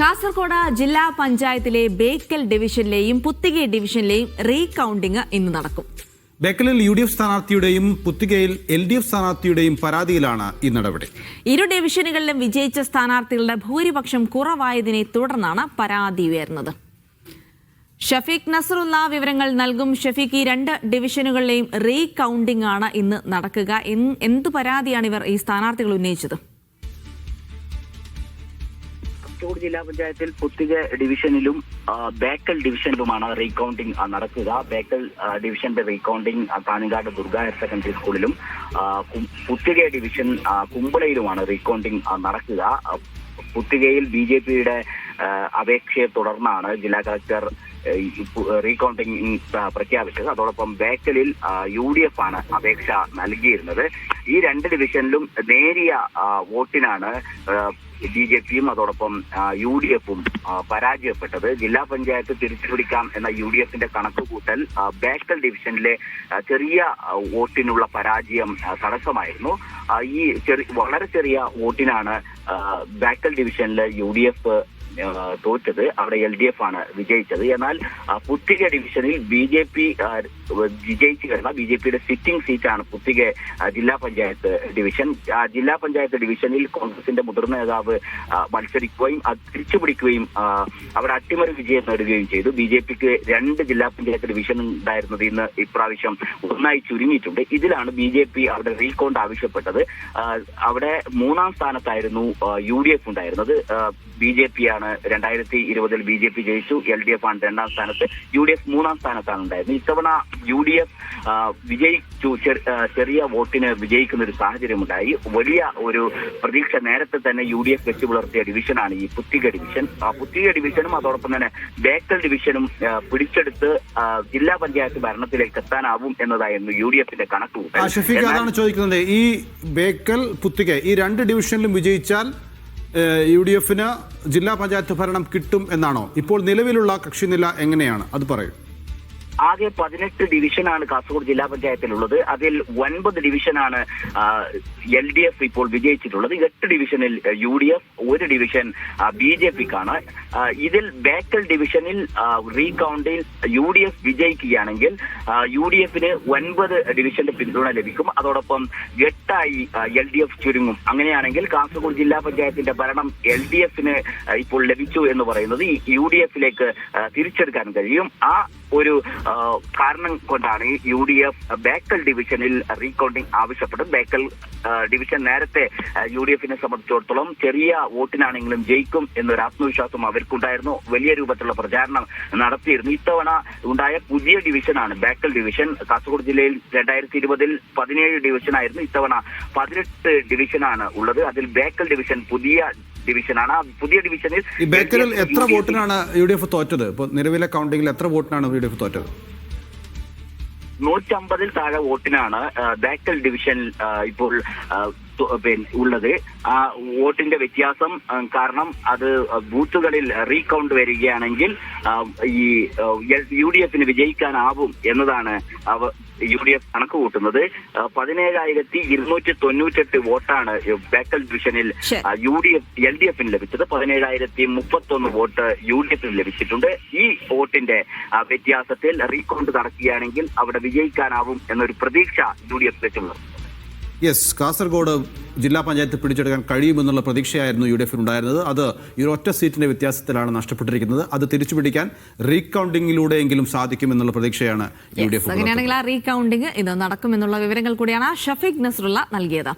കാസർഗോഡ് ജില്ലാ പഞ്ചായത്തിലെ ബേക്കൽ ഡിവിഷനിലെയും പുത്തികെ ഡിവിഷനിലെയും റീകൗണ്ടിംഗ് ഇന്ന് നടക്കും. ബേക്കലിൽ യു ഡി എഫ് സ്ഥാനാർത്ഥിയുടെയും പുത്തികയിൽ എൽ ഡി എഫ് സ്ഥാനാർത്ഥിയുടെയും പരാതിയിലാണ് ഈ നടപടി. ഇരു ഡിവിഷനുകളിലും വിജയിച്ച സ്ഥാനാർത്ഥികളുടെ ഭൂരിപക്ഷം കുറവായതിനെ തുടർന്നാണ് പരാതി ഉയർന്നത്. ഷഫീഖ് നസറുല്ല വിവരങ്ങൾ നൽകും ഷഫീഖ് ഈ രണ്ട് ഡിവിഷനുകളിലെയും റീകൗണ്ടിംഗ് ആണ് ഇന്ന് നടക്കുക. എന്ത് എന്ത് പരാതിയാണ് ഇവർ ഈ സ്ഥാനാർത്ഥികൾ ഉന്നയിച്ചത്? കാസർഗോഡ് ജില്ലാ പഞ്ചായത്തിൽ പുത്തിക ഡിവിഷനിലും ബേക്കൽ ഡിവിഷനിലുമാണ് റീകൗണ്ടിംഗ് നടക്കുക. ബേക്കൽ ഡിവിഷന്റെ recounting Kanhangad Durga higher secondary സ്കൂളിലും പുത്തിക ഡിവിഷൻ കുമ്പളയിലുമാണ് റീകൗണ്ടിംഗ് നടക്കുക. പുത്തികയിൽ ബി ജെ പിയുടെ അപേക്ഷയെ തുടർന്നാണ് ജില്ലാ കളക്ടർ റീകൗണ്ടിംഗ് പ്രഖ്യാപിച്ചത്. അതോടൊപ്പം ബേക്കലിൽ യു ഡി എഫ് ആണ് അപേക്ഷ നൽകിയിരുന്നത്. ഈ രണ്ട് ഡിവിഷനിലും നേരിയ വോട്ടിനാണ് ബി ജെ പിയും അതോടൊപ്പം യു ഡി എഫും പരാജയപ്പെട്ടത്. ജില്ലാ പഞ്ചായത്ത് തിരിച്ചുപിടിക്കാം എന്ന യു ഡി എഫിന്റെ കണക്കുകൂട്ടൽ ബേക്കൽ ഡിവിഷനിലെ ചെറിയ വോട്ടിനുള്ള പരാജയം തടസ്സമായിരുന്നു. ഈ ചെറിയ വളരെ ചെറിയ വോട്ടിനാണ് ബേക്കൽ ഡിവിഷനിലെ യു ഡി എഫ് തോറ്റത്. അവിടെ എൽ ഡി എഫ് ആണ് വിജയിച്ചത്. എന്നാൽ പുത്തിക ഡിവിഷനിൽ ബി ജെ പി വിജയിച്ചു കഴിഞ്ഞ ബി ജെ പിയുടെ സിറ്റിംഗ് സീറ്റാണ് പുത്തിക ജില്ലാ പഞ്ചായത്ത് ഡിവിഷൻ. ജില്ലാ പഞ്ചായത്ത് ഡിവിഷനിൽ കോൺഗ്രസിന്റെ മുതിർന്ന നേതാവ് മത്സരിക്കുകയും തിരിച്ചുപിടിക്കുകയും അവിടെ അട്ടിമറി വിജയം നേടുകയും ചെയ്തു. ബി ജെ പിക്ക് രണ്ട് ജില്ലാ പഞ്ചായത്ത് ഡിവിഷൻ ഉണ്ടായിരുന്നത് ഇന്ന് ഇപ്രാവശ്യം ഒന്നായി ചുരുങ്ങിയിട്ടുണ്ട്. ഇതിലാണ് ബി ജെ പി അവിടെ റീകൗണ്ട് ആവശ്യപ്പെട്ടത് അവിടെ മൂന്നാം സ്ഥാനത്തായിരുന്നു യു ഡി എഫ് ഉണ്ടായിരുന്നത്. ബി ജെ പി ആണ് രണ്ടായിരത്തി ഇരുപതിൽ ബി ജെ പി ജയിച്ചു. എൽ ഡി എഫ് ആണ് രണ്ടാം സ്ഥാനത്ത്. യു ഡി എഫ് മൂന്നാം സ്ഥാനത്താണ് ഉണ്ടായിരുന്നത്. ഇത്തവണ യു ഡി എഫ് വിജയിച്ചു ചെറിയ വോട്ടിന് വിജയിക്കുന്ന ഒരു സാഹചര്യമുണ്ടായി. വലിയ ഒരു പ്രതീക്ഷ നേരത്തെ തന്നെ യു ഡി എഫ് വെച്ച് പുലർത്തിയ ഡിവിഷനാണ് ഈ പുത്തിക ഡിവിഷൻ. ആ പുത്തിക ഡിവിഷനും അതോടൊപ്പം തന്നെ ബേക്കൽ ഡിവിഷനും പിടിച്ചെടുത്ത് ജില്ലാ പഞ്ചായത്ത് ഭരണത്തിലേക്ക് എത്താനാവും എന്നതായിരുന്നു യു ഡി എഫിന്റെ കണക്കുകൂട്ടൽ അതാണ് ചോദിക്കുന്നത്. ഈ ബേക്കൽ പുത്തിക ഈ രണ്ട് ഡിവിഷനിലും വിജയിച്ചാൽ യു ഡി എഫിന് ജില്ലാ പഞ്ചായത്ത് ഭരണം കിട്ടും എന്നാണോ? ഇപ്പോൾ നിലവിലുള്ള കക്ഷിനില എങ്ങനെയാണ്? അത് പറയൂ. ആകെ പതിനെട്ട് ഡിവിഷനാണ് കാസർഗോഡ് ജില്ലാ പഞ്ചായത്തിലുള്ളത്. അതിൽ ഒൻപത് ഡിവിഷനാണ് എൽ ഡി എഫ് ഇപ്പോൾ വിജയിച്ചിട്ടുള്ളത്. എട്ട് ഡിവിഷനിൽ യു ഡി എഫ് ഒരു ഡിവിഷൻ ബി ജെ പിക്കാണ്. ഇതിൽ ബേക്കൽ ഡിവിഷനിൽ റീകൗണ്ടിൽ യു ഡി എഫ് വിജയിക്കുകയാണെങ്കിൽ യു ഡി എഫിന് ഒൻപത് ഡിവിഷന്റെ പിന്തുണ ലഭിക്കും. അതോടൊപ്പം എട്ടായി എൽ ഡി എഫ് ചുരുങ്ങും. അങ്ങനെയാണെങ്കിൽ കാസർഗോഡ് ജില്ലാ പഞ്ചായത്തിന്റെ ഭരണം എൽ ഡി എഫിന് ഇപ്പോൾ ലഭിച്ചു എന്ന് പറയുന്നത് യു ഡി എഫിലേക്ക് തിരിച്ചെടുക്കാൻ കഴിയും. ആ ഒരു കാരണം കൊണ്ടാണ് യു ഡി എഫ് ബേക്കൽ ഡിവിഷനിൽ റീകൗണ്ടിംഗ് ആവശ്യപ്പെടും. ബേക്കൽ ഡിവിഷൻ നേരത്തെ യു ഡി എഫിനെ സംബന്ധിച്ചിടത്തോളം ചെറിയ വോട്ടിനാണെങ്കിലും ജയിക്കും എന്നൊരു ആത്മവിശ്വാസം അവർക്കുണ്ടായിരുന്നു. വലിയ രൂപത്തിലുള്ള പ്രചാരണം നടത്തിയിരുന്നു. ഇത്തവണ ഉണ്ടായ പുതിയ ഡിവിഷനാണ് ബേക്കൽ ഡിവിഷൻ. കാസർഗോഡ് ജില്ലയിൽ രണ്ടായിരത്തി ഇരുപതിൽ പതിനേഴ് ഡിവിഷനായിരുന്നു. ഇത്തവണ പതിനെട്ട് ഡിവിഷനാണ് ഉള്ളത്. അതിൽ ബേക്കൽ ഡിവിഷൻ പുതിയ ഡിവിഷനാണ്. ആ പുതിയ ഡിവിഷനിൽ ബേക്കറിൽ എത്ര വോട്ടിനാണ് യു ഡി എഫ് തോറ്റത്? ഇപ്പോൾ നിലവിലെ കൗണ്ടിങ്ങിൽ എത്ര വോട്ടിനാണ് യു ഡി എഫ് തോറ്റത്? നൂറ്റമ്പതിൽ താഴെ വോട്ടിനാണ് ബേക്കൽ ഡിവിഷൻ ഇപ്പോൾ പിന്നെ ഉള്ളത്. ആ വോട്ടിന്റെ വ്യത്യാസം കാരണം അത് ബൂത്തുകളിൽ റീകൗണ്ട് വരികയാണെങ്കിൽ ഈ യു ഡി എഫിന് വിജയിക്കാനാവും എന്നതാണ് യു ഡി എഫ് കണക്ക് കൂട്ടുന്നത്. പതിനേഴായിരത്തി ഇരുന്നൂറ്റി തൊണ്ണൂറ്റെട്ട് വോട്ടാണ് ബേക്കൽ ഡിവിഷനിൽ. U D F L D എഫിന് ലഭിച്ചത്. പതിനേഴായിരത്തി മുപ്പത്തൊന്ന് വോട്ട് യു ഡി എഫിന് ലഭിച്ചിട്ടുണ്ട്. ഈ വോട്ടിന്റെ വ്യത്യാസത്തിൽ റീകൗണ്ട് നടക്കുകയാണെങ്കിൽ അവിടെ വിജയിക്കാനാവും എന്നൊരു പ്രതീക്ഷ യു ഡി എഫ് വെച്ചുള്ളത് യെസ് കാസർഗോഡ് ജില്ലാ പഞ്ചായത്ത് പിടിച്ചെടുക്കാൻ കഴിയുമെന്നുള്ള പ്രതീക്ഷയായിരുന്നു യു ഡി എഫിന് ഉണ്ടായിരുന്നത്. അത് ഈ ഒറ്റ സീറ്റിന്റെ വ്യത്യാസത്തിലാണ് നഷ്ടപ്പെട്ടിരിക്കുന്നത്. അത് തിരിച്ചു പിടിക്കാൻ റീകൗണ്ടിങ്ങിലൂടെയെങ്കിലും സാധിക്കുമെന്നുള്ള പ്രതീക്ഷയാണ് യു ഡി എഫ് അങ്ങനെയാണെങ്കിൽ ആ റീകൗണ്ടിങ് ഇത് നടക്കുമെന്നുള്ള വിവരങ്ങൾ കൂടിയാണ് ഷഫീഖ് നസറുള്ള നൽകിയത്.